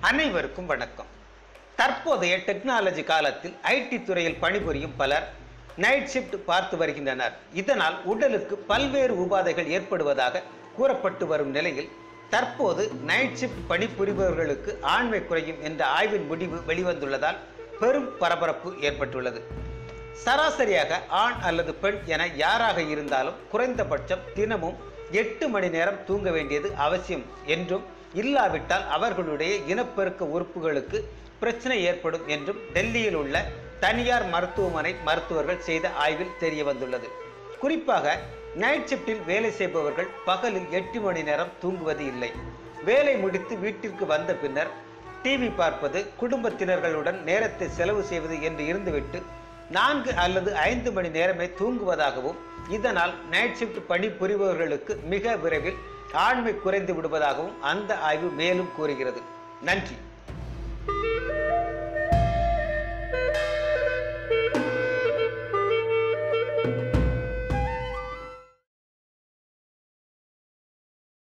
அனைவருக்கும் வணக்கம். தற்போதைய டெக்னாலஜி காலத்தில் ஐடி துறையில் பணிபுரியும் பலர் நைட் ஷிஃப்ட் பார்த்து வருகின்றனர். இதனால் உடலுக்கு பல்வேறு உபாதைகள் ஏற்படுவதாக கூறப்பட்டு வரும் நிலையில் தற்போது நைட் ஷிஃப்ட் பணிபுரிபவர்களுக்கு ஆண்மை குறையும் என்ற ஆய்வின் முடிவு வெளிவந்துள்ளதால் பெரும் பரபரப்பு ஏற்பட்டுள்ளது. சராசரியாக ஆண் அல்லது பெண் என யாராக இருந்தாலும் குறைந்தபட்சம் தினமும் எட்டு மணி நேரம் தூங்க வேண்டியது அவசியம் என்றும் இல்லாவிட்டால் அவர்களுடைய இனப்பெருக்க உறுப்புகளுக்கு பிரச்சனை ஏற்படும் என்றும் டெல்லியில் உள்ள தனியார் மருத்துவமனை மருத்துவர்கள் செய்த ஆய்வில் தெரிய வந்துள்ளது. குறிப்பாக நைட் ஷிப்டில் வேலை செய்பவர்கள் பகலில் எட்டு மணி நேரம் தூங்குவது இல்லை. வேலை முடித்து வீட்டிற்கு வந்த பின்னர் டிவி பார்ப்பது குடும்பத்தினர்களுடன் நேரத்தை செலவு செய்வது என்று இருந்துவிட்டு நான்கு அல்லது ஐந்து மணி நேரமே தூங்குவதாகவும் இதனால் நைட் ஷிஃப்ட் பணி புரிபவர்களுக்கு மிக விரைவில் ஆண்மை குறைந்து விடுவதாகவும் அந்த ஆய்வு மேலும் கூறுகிறது. நன்றி.